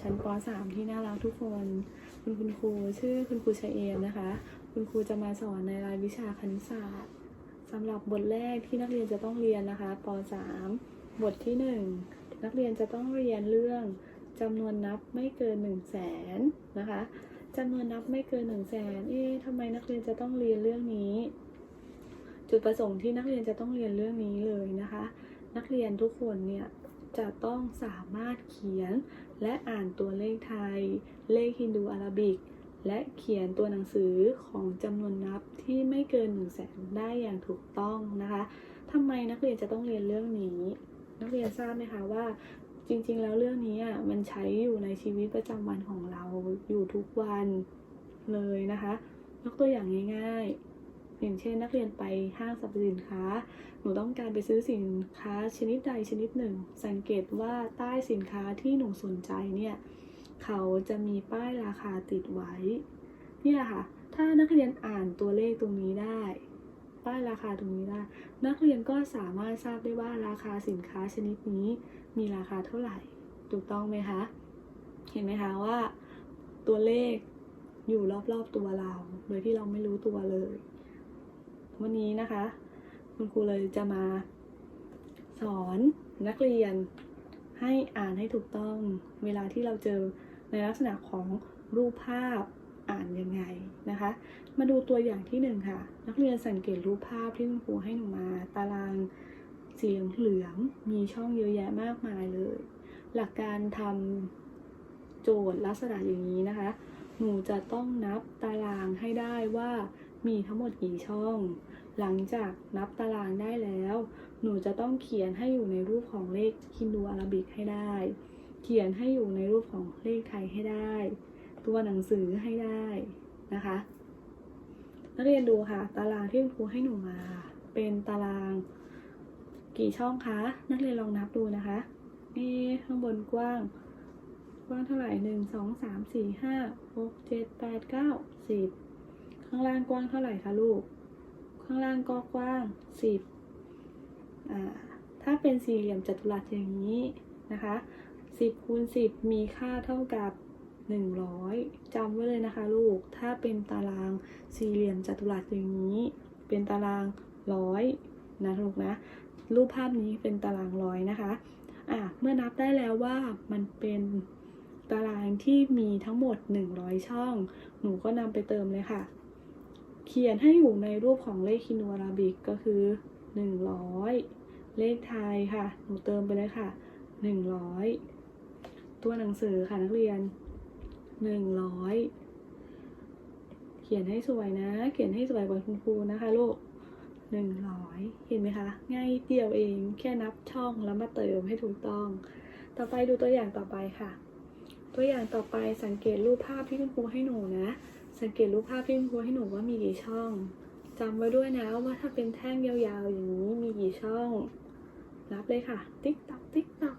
ชั้นป .3 ที่น่ารักทุกคน คุณคุณครูชื่อคุณครูชัยเอมนะคะ คุณครูจะมาสอนในรายวิชาคณิตศาสตร์สำหรับบทแรกที่นักเรียนจะต้องเรียนนะคะป .3 บทที่ 1 นักเรียนจะต้องเรียนเรื่องจำนวนนับไม่เกิน 1 0 0 0 0แสนนะคะจำนวนนับไม่เกิน 1 0 0 0 0แสนเอ๊ะทำไมนักเรียนจะต้องเรียนเรื่องนี้ จุดประสงค์ที่นักเรียนจะต้องเรียนเรื่องนี้เลยนะคะ นักเรียนทุกคนเนี่ยจะต้องสามารถเขียน และอ่านตัวเลขไทย เลขฮินดูอาราบิก และเขียนตัวหนังสือของจำนวนนับที่ไม่เกิน1นึ่งแสนได้อย่างถูกต้องนะคะทำไมนักเรียนจะต้องเรียนเรื่องนี้ นักเรียนทราบไหมคะว่าจริงๆ แล้วเรื่องนี้อะมันใช้อยู่ในชีวิตประจำวันของเราอยู่ทุกวันเลยนะคะ ยกตัวอย่างง่ายๆ อย่างเช่นนักเรียนไปห้างสรรพสินค้า หนูต้องการไปซื้อสินค้าชนิดใดชนิดหนึ่ง สังเกตว่าใต้สินค้าที่หนูสนใจเนี่ย เขาจะมีป้ายราคาติดไว้นี่แหละค่ะ ถ้านักเรียนอ่านตัวเลขตรงนี้ได้ ป้ายราคาตรงนี้ได้ นักเรียนก็สามารถทราบได้ว่าราคาสินค้าชนิดนี้ มีราคาเท่าไหร่ ถูกต้องไหมคะ เห็นไหมคะว่า ตัวเลขอยู่รอบๆตัวเรา โดยที่เราไม่รู้ตัวเลย วันนี้นะคะ คุณครูเลยจะมาสอนนักเรียนให้อ่านให้ถูกต้องเวลาที่เราเจอในลักษณะของรูปภาพอ่านยังไงนะคะ มาดูตัวอย่างที่หนึ่งค่ะ นักเรียนสังเกตรูปภาพที่คุณครูให้หนูมาตารางสีเหลืองมีช่องเยอะแยะมากมายเลย หลักการทำโจทย์ลักษณะอย่างนี้นะคะ หนูจะต้องนับตารางให้ได้ว่า มีทั้งหมดกี่ช่อง หลังจากนับตารางได้แล้ว หนูจะต้องเขียนให้อยู่ในรูปของเลขฮินดูอาราบิกให้ได้ เขียนให้อยู่ในรูปของเลขไทยให้ได้ ตัวหนังสือให้ได้นะคะนักเรียนดูค่ะ ตารางที่คุณครูให้หนูมา เป็นตาราง กี่ช่องคะ นักเรียนลองนับดูนะคะ นี่ข้างบนกว้าง กว้างเท่าไหร่หนึ่งสองสามสี่ห้าหกเจ็ดแปดเก้าสิบ ข้างล่างกว้างเท่าไหร่คะลูก ข้างล่างก็กว้างสิบอ่า ถ้าเป็นสี่เหลี่ยมจัตุรัสอย่างนี้นะคะสิบคูณสิบมีค่าเท่ากับหนึ่งร้อยจำไว้เลยนะคะลูก ถ้าเป็นตารางสี่เหลี่ยมจัตุรัสอย่างนี้ เป็นตารางร้อยนะลูกนะ รูปภาพนี้เป็นตารางร้อยนะคะอะเมื่อนับได้แล้วว่ามันเป็นตารางที่มีทั้งหมด 100 ช่อง หนูก็นำไปเติมเลยค่ะ เขียนให้อยู่ในรูปของเลขคินูอาราบิกก็คือ 100 เลขไทยค่ะ หนูเติมไปเลยค่ะ 100 ตัวหนังสือค่ะนักเรียน 100 เขียนให้สวยนะ เขียนให้สวยกว่าคุณครูนะคะลูกหนึ่งร้อยเห็นไหมคะ ง่ายเดียวเอง แค่นับช่องแล้วมาเติมให้ถูกต้อง ต่อไปดูตัวอย่างต่อไปค่ะ ตัวอย่างต่อไปสังเกตรูปภาพที่คุณครูให้หนูนะ สังเกตรูปภาพที่คุณครูให้หนูว่ามีกี่ช่องจำไว้ด้วยนะว่าถ้าเป็นแท่งยาวๆอย่างนี้มีกี่ช่อง นับเลยค่ะ ติ๊กตอกติ๊กตอก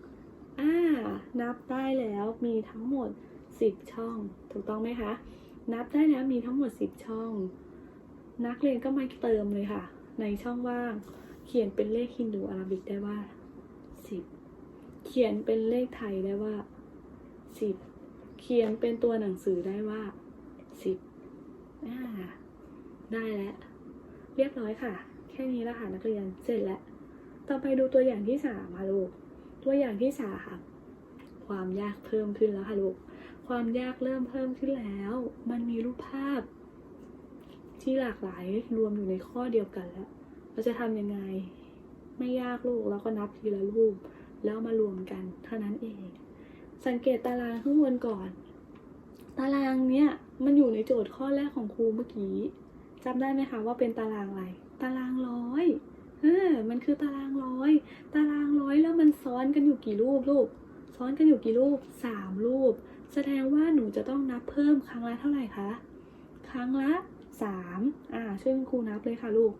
อ่า นับได้แล้วมีทั้งหมด 10 ช่อง ถูกต้องไหมคะ นับได้แล้วมีทั้งหมด 10 ช่อง นักเรียนก็มาเติมเลยค่ะ ในช่องว่าง เขียนเป็นเลขฮินดูอาราบิกได้ว่า 10 เขียนเป็นเลขไทยได้ว่า 10 เขียนเป็นตัวหนังสือได้ว่า 10 ได้แล้ว เรียบร้อยค่ะ แค่นี้แล้วค่ะนักเรียน เสร็จแล้ว ต่อไปดูตัวอย่างที่สามค่ะลูก ตัวอย่างที่สามความยากเพิ่มขึ้นแล้วค่ะลูก ความยากเริ่มเพิ่มขึ้นแล้ว มันมีรูปภาพ ที่หลากหลายรวมอยู่ในข้อเดียวกันแล้ว เราจะทำยังไง ไม่ยากลูก เราก็นับทีละรูป แล้วมารวมกันเท่านั้นเอง สังเกตตารางข้างบนก่อน ตารางเนี้ยมันอยู่ในโจทย์ข้อแรกของครูเมื่อกี้จำได้ไหมคะว่าเป็นตารางอะไร ตารางร้อยเออมันคือตารางร้อย ตารางร้อยแล้วมันซ้อนกันอยู่กี่รูปลูก ซ้อนกันอยู่กี่รูปสามรูป แสดงว่าหนูจะต้องนับเพิ่มครั้งละเท่าไหร่คะ ครั้งละสามอ่า ช่วยคุณครูนับเลยค่ะลูก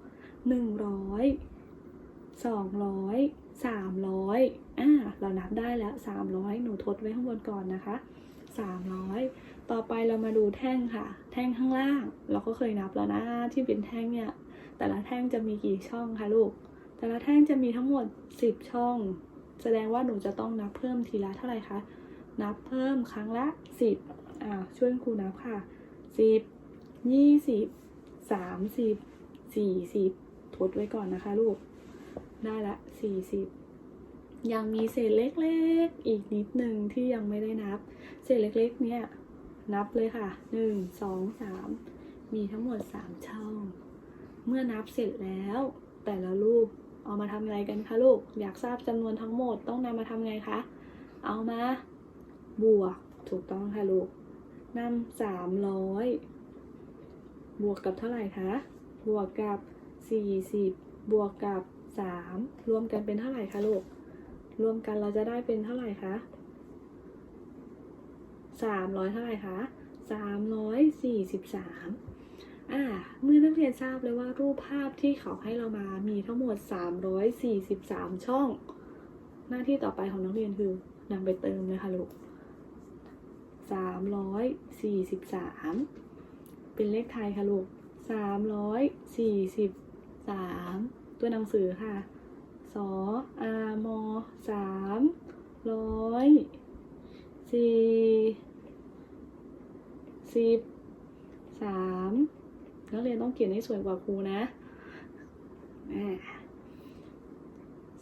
หนึ่งร้อยสองร้อยสามร้อยอ่า เรานับได้แล้วสามร้อยหนูทดไว้ข้างบนก่อนนะคะ สามร้อยต่อไปเรามาดูแท่งค่ะ แท่งข้างล่าง เราก็เคยนับแล้วนะที่เป็นแท่งเนี่ย แต่ละแท่งจะมีกี่ช่องคะลูก แต่ละแท่งจะมีทั้งหมดสิบช่อง แสดงว่าหนูจะต้องนับเพิ่มทีละเท่าไหร่คะ นับเพิ่มครั้งละสิบอ่าช่วยครูนับค่ะสิบยี่สิบสามสิบสี่สิบทดไว้ก่อนนะคะลูก ได้ละสี่สิบยังมีเศษเล็กๆ อีกนิดหนึ่งที่ยังไม่ได้นับ ษเล็กๆ เนี่ย นับเลยค่ะหนึ่งสองสามมีทั้งหมดสามช่อง เมื่อนับเสร็จแล้ว แต่ละรูปเอามาทำอะไรกันคะลูก อยากทราบจำนวนทั้งหมดต้องนำมาทำไงคะ เอามา บวก ถูกต้องค่ะลูกนำสามร้อยบวกกับเท่าไหร่คะ บวกกับสี่สิบบวกกับสามรวมกันเป็นเท่าไหร่คะลูก รวมกันเราจะได้เป็นเท่าไหร่คะ สามร้อยเท่าไหร่คะสามร้อยสี่สิบสามอ่าเมื่อนักเรียนทราบเลยว่ารูปภาพที่เขาให้เรามามีทั้งหมดสามร้อยสี่สิบสามช่อง หน้าที่ต่อไปของนักเรียนคือนำไปเติมเลยค่ะลูกสามร้อยสี่สิบสามเป็นเลขไทยค่ะลูกสามร้อยสี่สิบสามตัวหนังสือค่ะสออามอสามร้อยสี่ สิบสามนักเรียนต้องเขียนให้สวยกว่าครูนะ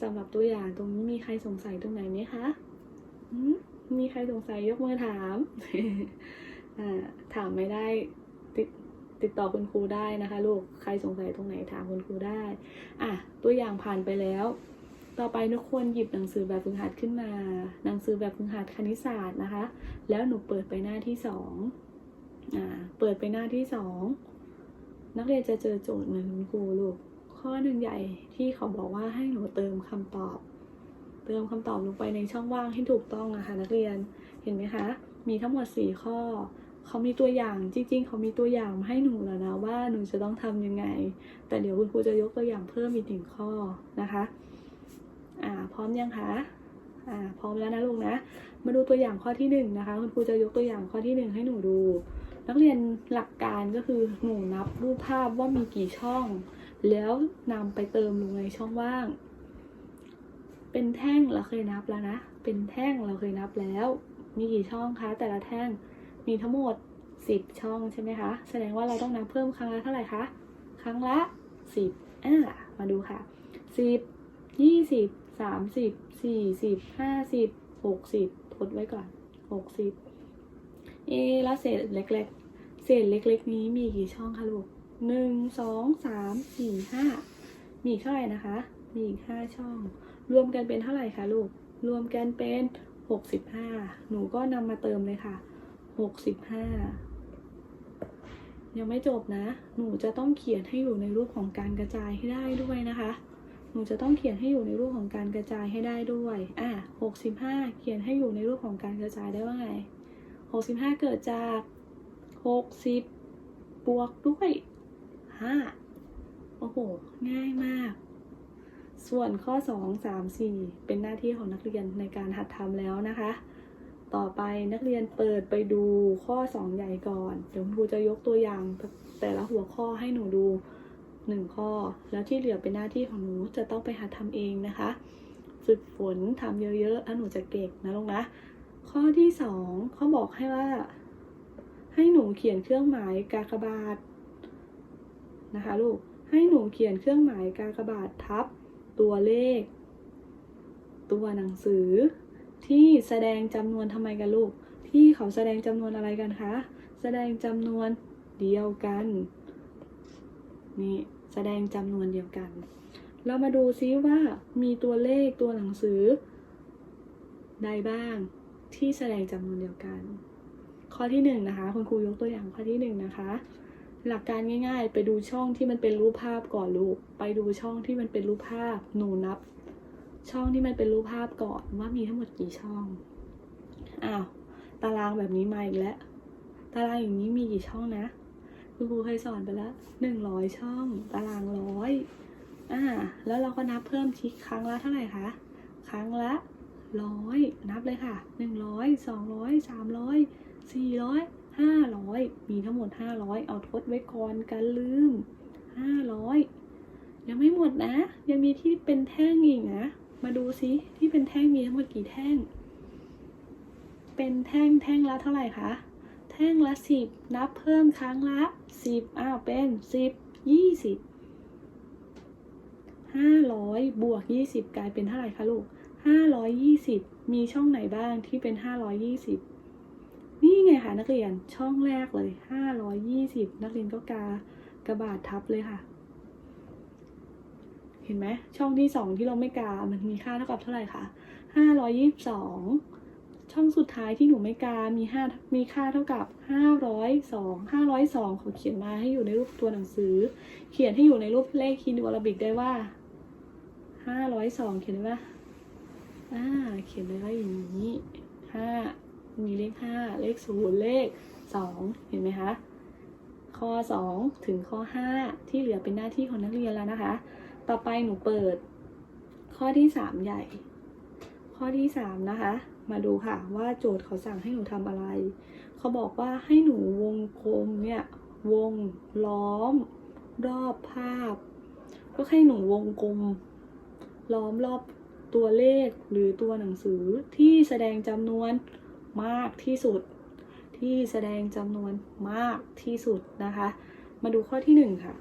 สำหรับตัวอย่างตรงนี้มีใครสงสัยตรงไหนไหมคะมีใครสงสัยยกมือถามถามไม่ได้ติดติดต่อคุณครูได้นะคะลูกใครสงสัยตรงไหนถามคุณครูได้อะตัวอย่างผ่านไปแล้ว ต่อไปทุกคนหยิบหนังสือแบบฝึกหัดขึ้นมา หนังสือแบบฝึกหัดคณิตศาสตร์นะคะ แล้วหนูเปิดไปหน้าที่สอง อ่า เปิดไปหน้าที่สอง นักเรียนจะเจอโจทย์เหมือนคุณครูลูก ข้อหนึ่งใหญ่ที่เขาบอกว่าให้หนูเติมคำตอบ เติมคำตอบลงไปในช่องว่างให้ถูกต้องนะคะนักเรียน เห็นไหมคะ มีทั้งหมดสี่ข้อ เขามีตัวอย่าง จริง ๆ เขามีตัวอย่างมาให้หนูแล้วนะว่าหนูจะต้องทำยังไง แต่เดี๋ยวคุณครูจะยกตัวอย่างเพิ่มอีกหนึ่งข้อนะคะ อ่า พร้อมยังคะอ่าพร้อมแล้วนะลูกนะ มาดูตัวอย่างข้อที่หนึ่งนะคะคุณครูจะยกตัวอย่างข้อที่หนึ่งให้หนูดู นักเรียนหลักการก็คือหนูนับรูปภาพว่ามีกี่ช่อง แล้วนำไปเติมลงในช่องว่าง เป็นแท่งเราเคยนับแล้วนะ เป็นแท่งเราเคยนับแล้ว มีกี่ช่องคะ แต่ละแท่งมีทั้งหมดสิบช่องใช่ไหมคะ แสดงว่าเราต้องนับเพิ่มครั้งละเท่าไหร่คะ ครั้งละสิบอ่ามาดูค่ะสิบยี่สิบสามสิบสี่สิบห้าสิบหกสิบทดไว้ก่อนหกสิบเอแล้วเศษเล็กๆ เศษเล็กๆนี้มีกี่ช่องคะลูกหนึ่งสองสามสี่ห้ามีเท่าไหร่นะคะ มีอีกห้าช่อง รวมกันเป็นเท่าไหร่คะลูก รวมกันเป็นหกสิบห้าหนูก็นำมาเติมเลยค่ะหกสิบห้ายังไม่จบนะ หนูจะต้องเขียนให้อยู่ในรูปของการกระจายให้ได้ด้วยนะคะ หนูจะต้องเขียนให้อยู่ในรูปของการกระจายให้ได้ด้วย อะหกสิบห้าเขียนให้อยู่ในรูปของการกระจายได้ว่าไงหกสิบห้าเกิดจาก หกสิบบวกด้วยห้าโอ้โห ง่ายมาก ส่วนข้อ2 3 4เป็นหน้าที่ของนักเรียนในการหัดทำแล้วนะคะ ต่อไปนักเรียนเปิดไปดูข้อ2ใหญ่ก่อน เดี๋ยวคุณครูจะยกตัวอย่างแต่ละหัวข้อให้หนูดู1ข้อ แล้วที่เหลือเป็นหน้าที่ของหนูจะต้องไปหัดทำเองนะคะ ฝึกฝนทำเยอะๆแล้วหนูจะเก่งนะลูกนะ ข้อที่2เขาบอกให้ว่า ให้หนูเขียนเครื่องหมายกากบาทนะคะลูก ให้หนูเขียนเครื่องหมายกากบาททับตัวเลข ตัวหนังสือ ที่แสดงจำนวนทำไมกันลูก ที่เขาแสดงจำนวนอะไรกันคะ แสดงจำนวนเดียวกัน นี่แสดงจำนวนเดียวกัน เรามาดูซิว่ามีตัวเลขตัวหนังสือใดบ้างที่แสดงจำนวนเดียวกัน ข้อที่หนึ่งนะคะคุณครูยกตัวอย่างข้อที่หนึ่งนะคะ หลักการง่าย ๆ ไปดูช่องที่มันเป็นรูปภาพก่อนลูก ไปดูช่องที่มันเป็นรูปภาพหนูนับ ช่องที่มันเป็นรูปภาพก่อนว่ามีทั้งหมดกี่ช่องอ้าวตารางแบบนี้มาอีกแล้วตารางอย่างนี้มีกี่ช่องนะ คุณครูเคยสอนไปแล้วหนึ่งร้อยช่อง ตารางร้อยอ่าแล้วเราก็นับเพิ่มชิคครั้งละเท่าไหร่คะครั้งละร้อยนับเลยค่ะหนึ่งร้อยสองร้อยสามร้อย สี่ร้อยห้าร้อยมีทั้งหมดห้าร้อยเอาทดไว้ก่อนกันลืมห้าร้อยยังไม่หมดนะ ยังมีที่เป็นแท่งอีกนะ มาดูซิที่เป็นแท่งมีทั้งหมดกี่แท่ง เป็นแท่งแท่งละเท่าไหร่คะแท่งละสิบนับเพิ่มครั้งละสิบอ้าวเป็นสิบยี่สิบห้าร้อยบวกยี่สิบกลายเป็นเท่าไหร่คะลูกห้าร้อยยี่สิบมีช่องไหนบ้างที่เป็นห้าร้อยยี่สิบ นี่ไงคะนักเรียนช่องแรกเลยห้าร้อยยี่สิบนักเรียนก็กากระบาดทับเลยค่ะ เห็นไหมช่องที่สองที่เราไม่กา มันมีค่าเท่ากับเท่าไหร่คะห้าร้อยยี่สิบสองช่องสุดท้ายที่หนูไม่กา มีห้ามีค่าเท่ากับห้าร้อยสองห้าร้อยสองเขาเขียนมาให้อยู่ในรูปตัวหนังสือ เขียนให้อยู่ในรูปเลขฮินดูอาราบิกได้ว่าห้าร้อยสองเขียนได้ว่าอ่า เขียนได้ว่าอย่างนี้ มีเลขห้าเลขศูนย์เลขสองเห็นไหมคะ ข้อ 2 ถึงข้อ 5 ที่เหลือเป็นหน้าที่ของนักเรียนแล้วนะคะ ต่อไปหนูเปิด ข้อที่ 3 ใหญ่ ข้อที่ 3 นะคะ มาดูค่ะว่าโจทย์เขาสั่งให้หนูทำอะไร เขาบอกว่าให้หนูวงกลมเนี่ย วงล้อม รอบภาพ ก็ให้หนูวงกลม ล้อมรอบตัวเลขหรือตัวหนังสือที่แสดงจำนวน มากที่สุด ที่แสดงจำนวนมากที่สุดนะคะ มาดูข้อที่หนึ่งค่ะ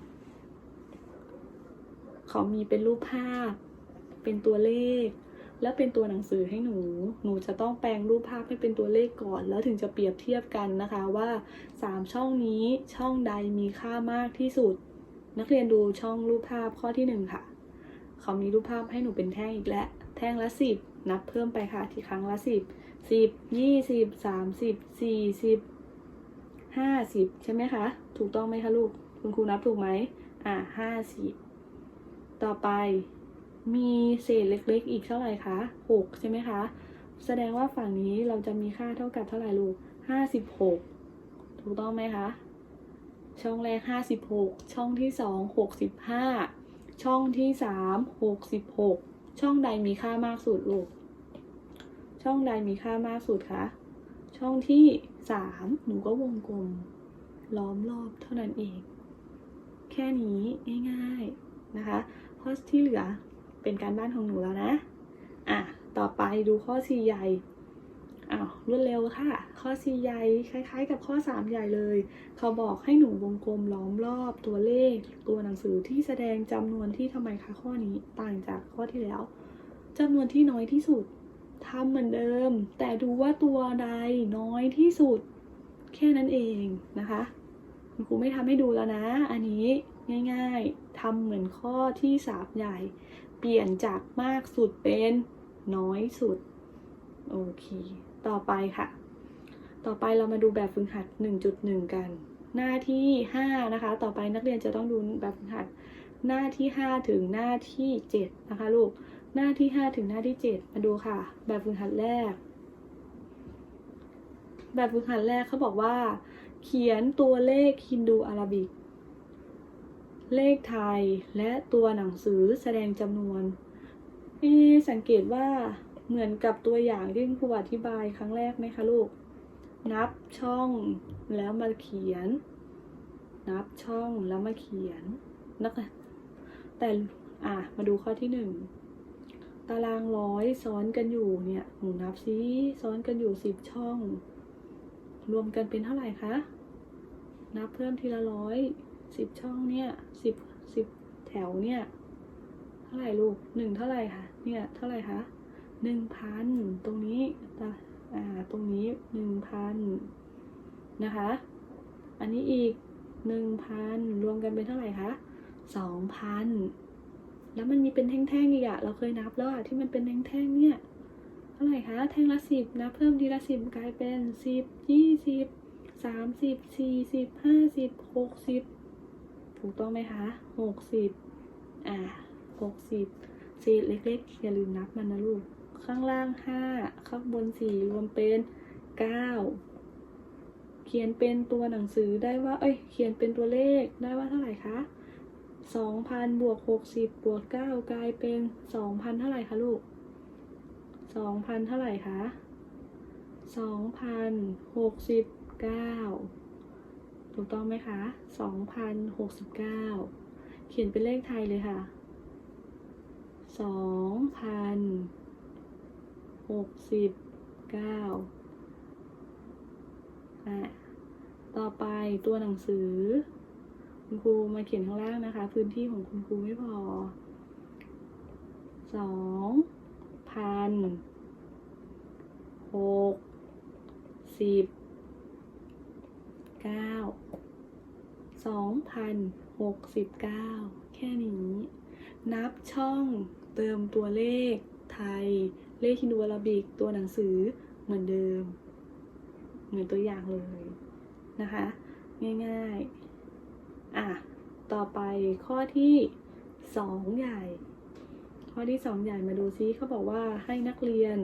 เขามีเป็นรูปภาพ เป็นตัวเลข และเป็นตัวหนังสือให้หนู หนูจะต้องแปลงรูปภาพให้เป็นตัวเลขก่อน แล้วถึงจะเปรียบเทียบกันนะคะว่าสามช่องนี้ช่องใดมีค่ามากที่สุด นักเรียนดูช่องรูปภาพข้อที่หนึ่งค่ะ เขามีรูปภาพให้หนูเป็นแท่งอีกแล้วแท่งละสิบนับเพิ่มไปค่ะที่ครั้งละสิบ สิบยี่สิบสามสิบสี่สิบห้าสิบใช่ไหมคะ ถูกต้องไหมคะลูก คุณครูนับถูกไหมอ่าห้าสิบต่อไปมีเศษเล็กๆ อีกเท่าไหร่คะหกใช่ไหมคะ แสดงว่าฝั่งนี้เราจะมีค่าเท่ากับเท่าไหร่ลูกห้าสิบหกถูกต้องไหมคะ ช่องแรกห้าสิบหกช่องที่สองหกสิบห้าช่องที่สามหกสิบหกช่องใดมีค่ามากสุดลูก ช่องใดมีค่ามากสุดคะ ช่องที่สามหนูก็วงกลม ล้อมรอบเท่านั้นเอง แค่นี้ง่ายๆนะคะข้อที่เหลือเป็นการบ้านของหนูแล้วนะ อะ ต่อไปดูข้อสี่ใหญ่อ้าวรวดเร็วค่ะ ข้อสี่ใหญ่คล้าย ๆ กับข้อสามใหญ่เลย เขาบอกให้หนูวงกลมล้อมรอบตัวเลข ตัวหนังสือที่แสดงจำนวนที่ทำไมคะข้อนี้ต่างจากข้อที่แล้วจำนวนที่น้อยที่สุด ทำเหมือนเดิม แต่ดูว่าตัวใดน้อยที่สุดแค่นั้นเองนะคะคุณครูไม่ทำให้ดูแล้วนะ อันนี้ง่ายๆทำเหมือนข้อที่สามใหญ่ เปลี่ยนจากมากสุดเป็นน้อยสุด โอเค ต่อไปค่ะ ต่อไปเรามาดูแบบฝึกหัด 1.1 กัน หน้าที่ 5 นะคะ ต่อไปนักเรียนจะต้องดูแบบฝึกหัด หน้าที่ 5 ถึงหน้าที่ 7 นะคะลูก หน้าที่ 5 ถึงหน้าที่ 7 มาดูค่ะ แบบฝึกหัดแรก แบบฝึกหัดแรกเขาบอกว่า เขียนตัวเลขฮินดูอาราบิก เลขไทยและตัวหนังสือแสดงจำนวนนี่สังเกตว่าเหมือนกับตัวอย่างที่คุณครูอธิบายครั้งแรกไหมคะลูก นับช่องแล้วมาเขียน นับช่องแล้วมาเขียนนะคะแต่อะมาดูข้อที่หนึ่ง ตารางร้อยซ้อนกันอยู่เนี่ยหนูนับซิซ้อนกันอยู่สิบช่อง รวมกันเป็นเท่าไหร่คะ นับเพิ่มทีละร้อยสิบช่องเนี่ยสิบสิบแถวเนี่ยเท่าไหร่ลูกหนึ่งเท่าไหร่คะเนี่ยเท่าไหร่คะหนึ่งพันตรงนี้ตาอ่าตรงนี้หนึ่งพันนะคะ อันนี้อีกหนึ่งพันรวมกันเป็นเท่าไหร่คะสองพัน แล้วมันมีเป็นแท่งๆอีกอะเราเคยนับแล้วอะที่มันเป็นแท่งๆเนี่ยเท่าไหร่คะแท่งละสิบนับเพิ่มทีละสิบกลายเป็นสิบยี่สิบสามสิบสี่สิบห้าสิบหกสิบถูกต้องไหมคะหกสิบอ่าหกสิบเศษเล็กๆอย่าลืมนับมันนะลูกข้างล่างห้าข้างบนสี่รวมเป็นเก้าเขียนเป็นตัวหนังสือได้ว่า เอ้ย เขียนเป็นตัวเลขได้ว่าเท่าไหร่คะ สองพันบวกหกสิบบวกเก้ากลายเป็นสองพันเท่าไหร่คะลูกสองพันเท่าไหร่คะสองพันหกสิบเก้าถูกต้องไหมคะสองพันหกสิบเก้าเขียนเป็นเลขไทยเลยค่ะสองพันหกสิบเก้าอะต่อไปตัวหนังสือ คุณครูมาเขียนข้างล่างนะคะ พื้นที่ของคุณครูไม่พอสองพันหกสิบเก้าสองพันหกสิบเก้าแค่นี้ นับช่องเติมตัวเลขไทย เลขฮินดูอาราบิกตัวหนังสือเหมือนเดิม เหมือนตัวอย่างเลยนะคะ ง่ายๆ อะต่อไปข้อที่สองใหญ่ ข้อที่สองใหญ่มาดูซิเขาบอกว่าให้นักเรียน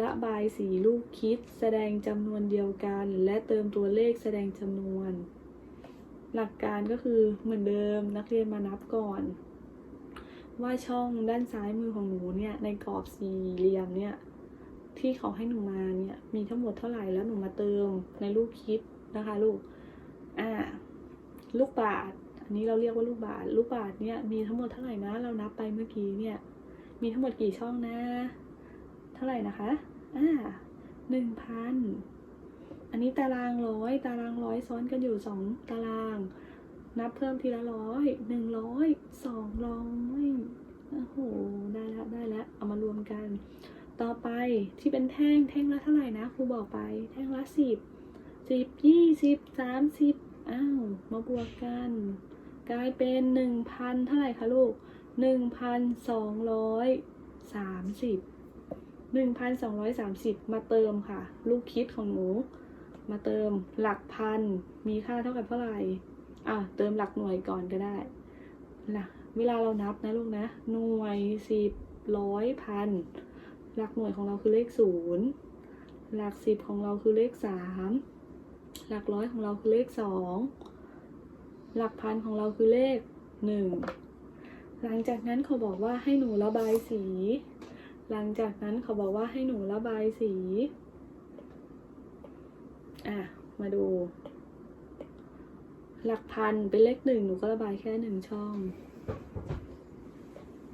ระบายสีลูกคิดแสดงจำนวนเดียวกัน และเติมตัวเลขแสดงจำนวน หลักการก็คือเหมือนเดิมนักเรียนมานับก่อน ว่าช่องด้านซ้ายมือของหนูเนี่ยในกรอบสี่เหลี่ยมเนี่ยที่เขาให้หนูมาเนี่ยมีทั้งหมดเท่าไหร่แล้วหนูมาเติมในลูกคิดนะคะลูกอ่า ลูกบาทอันนี้เราเรียกว่าลูกบาทลูกบาทเนี่ยมีทั้งหมดเท่าไหร่นะ เรานับไปเมื่อกี้เนี่ย มีทั้งหมดกี่ช่องนะ เท่าไหร่นะคะอ่าหนึ่งพันอันนี้ตารางร้อยตารางร้อยซ้อนกันอยู่สองตาราง นับเพิ่มทีละร้อยหนึ่งร้อยสองร้อยโอ้โหได้แล้วได้แล้วเอามารวมกัน ต่อไปที่เป็นแท่งแท่งละเท่าไหร่นะครูบอกไปแท่งละสิบสิบยี่สิบสามสิบ อ้าวมาบวกกัน กลายเป็นหนึ่งพันเท่าไหร่คะลูกหนึ่งพันสองร้อยสามสิบหนึ่งพันสองร้อยสามสิบมาเติมค่ะ ลูกคิดของหนู มาเติมหลักพันมีค่าเท่ากับเท่าไหร่อะเติมหลักหน่วยก่อนก็ได้หลักเวลาเรานับนะลูกนะ หน่วยสิบร้อยพันหลักหน่วยของเราคือเลขศูนย์หลักสิบของเราคือเลขสาม หลักร้อยของเราคือเลขสองหลักพันของเราคือเลขหนึ่งหลังจากนั้นเขาบอกว่าให้หนูระบายสี หลังจากนั้นเขาบอกว่าให้หนูระบายสี อะ มาดู หลักพันเป็นเลขหนึ่งหนูก็ระบายแค่หนึ่งช่อง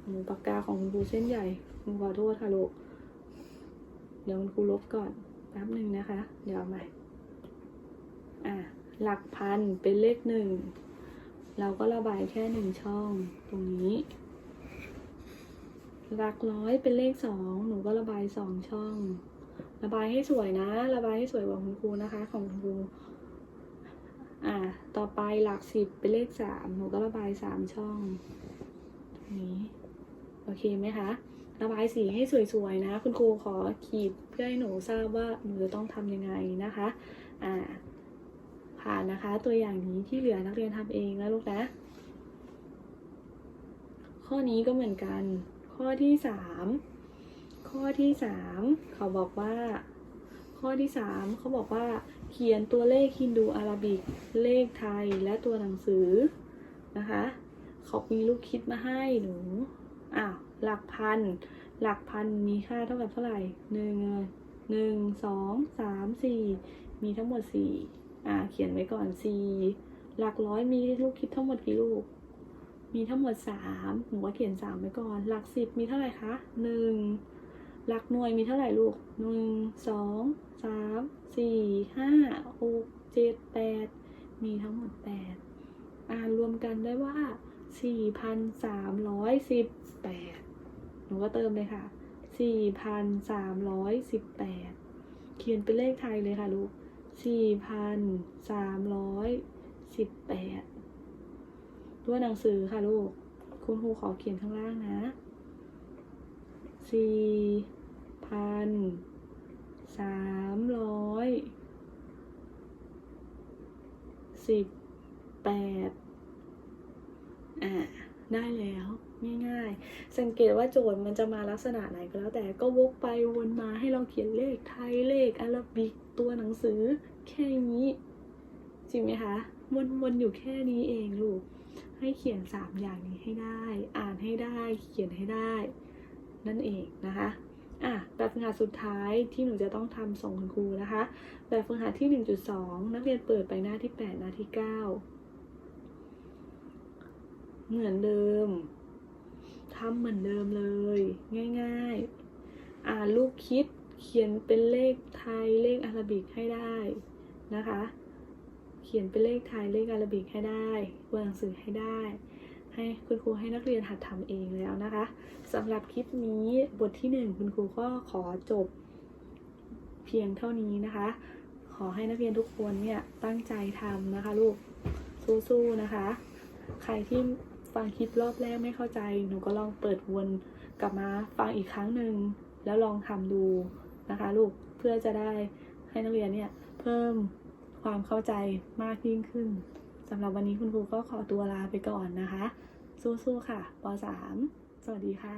หนูปากกาของคุณครูเส้นใหญ่คุณขอโทษค่ะลูก เดี๋ยวคุณครูลบก่อนแป๊บหนึ่งนะคะ เดี๋ยวเอาใหม่ อะหลักพันเป็นเลขหนึ่ง เราก็ระบายแค่หนึ่งช่องตรงนี้ หลักร้อยเป็นเลขสองหนูก็ระบายสองช่อง ระบายให้สวยนะ ระบายให้สวยกว่าคุณครูนะคะ ของคุณครูอะต่อไปหลักสิบเป็นเลขสามหนูก็ระบายสามช่องตรงนี้โอเคไหมคะ ระบายสีให้สวยๆนะ คุณครูขอขีดเพื่อให้หนูทราบว่าหนูจะต้องทำยังไงนะคะ อ่า ผ่านนะคะ ตัวอย่างนี้ที่เหลือนักเรียนทำเองนะลูกนะ ข้อนี้ก็เหมือนกัน ข้อที่สามข้อที่สามเขาบอกว่า ข้อที่สามเขาบอกว่า เขียนตัวเลขฮินดูอาราบิก เลขไทยและตัวหนังสือนะคะ เขามีลูกคิดมาให้หนูอ้าวหลักพัน หลักพันมีค่าเท่ากับเท่าไหร่หนึ่งหนึ่งสองสามสี่มีทั้งหมดสี่ อ่า เขียนไว้ก่อนสี่หลักร้อยมีลูกคิดทั้งหมดกี่ลูก มีทั้งหมดสามหนูก็เขียนสามไว้ก่อน หลักสิบมีเท่าไหร่คะหนึ่งหลักหน่วยมีเท่าไหร่ลูกหนึ่งสองสามสี่ห้าหกเจ็ดแปดมีทั้งหมดแปดอ่านรวมกันได้ว่าสี่พันสามร้อยสิบแปดหนูก็เติมเลยค่ะสี่พันสามร้อยสิบแปดเขียนเป็นเลขไทยเลยค่ะลูก สี่พันสามร้อยสิบแปดตัวหนังสือค่ะลูก คุณครูขอเขียนข้างล่างนะสี่พันสามร้อยสิบแปดอ่า ได้แล้ว ง่ายๆ สังเกตว่าโจทย์มันจะมาลักษณะไหนก็แล้วแต่ก็วกไปวนมาให้เราเขียนเลขไทยเลขอาราบิกตัวหนังสือ แค่นี้ จริงไหมคะวนๆอยู่แค่นี้เองลูก ให้เขียนสามอย่างนี้ให้ได้ อ่านให้ได้ เขียนให้ได้ นั่นเองนะคะอะแบบฝึกหัดสุดท้ายที่หนูจะต้องทำส่งคุณครูนะคะ แบบฝึกหัดที่ 1.2 นักเรียนเปิดไปหน้าที่ 8 หน้าที่ 9 เหมือนเดิม ทำเหมือนเดิมเลย ง่าย ๆ อ่านลูกคิดเขียนเป็นเลขไทยเลขอาราบิกให้ได้นะคะ เขียนเป็นเลขไทยเลขอาราบิกให้ได้ตัวหนังสือให้ได้ ให้คุณครูให้นักเรียนหัดทำเองแล้วนะคะสำหรับคลิปนี้บทที่หนึ่งคุณครูก็ขอจบ เพียงเท่านี้นะคะ ขอให้นักเรียนทุกคนเนี่ยตั้งใจทำนะคะลูกสู้ๆนะคะ ใครที่ ฟังคลิปรอบแรกไม่เข้าใจ หนูก็ลองเปิดวนกลับมาฟังอีกครั้งหนึ่งแล้วลองทำดูนะคะลูกเพื่อจะได้ให้นักเรียนเนี่ยเพิ่มความเข้าใจมากยิ่งขึ้นสำหรับวันนี้คุณครูก็ขอตัวลาไปก่อนนะคะ สู้ๆค่ะป .3 สวัสดีค่ะ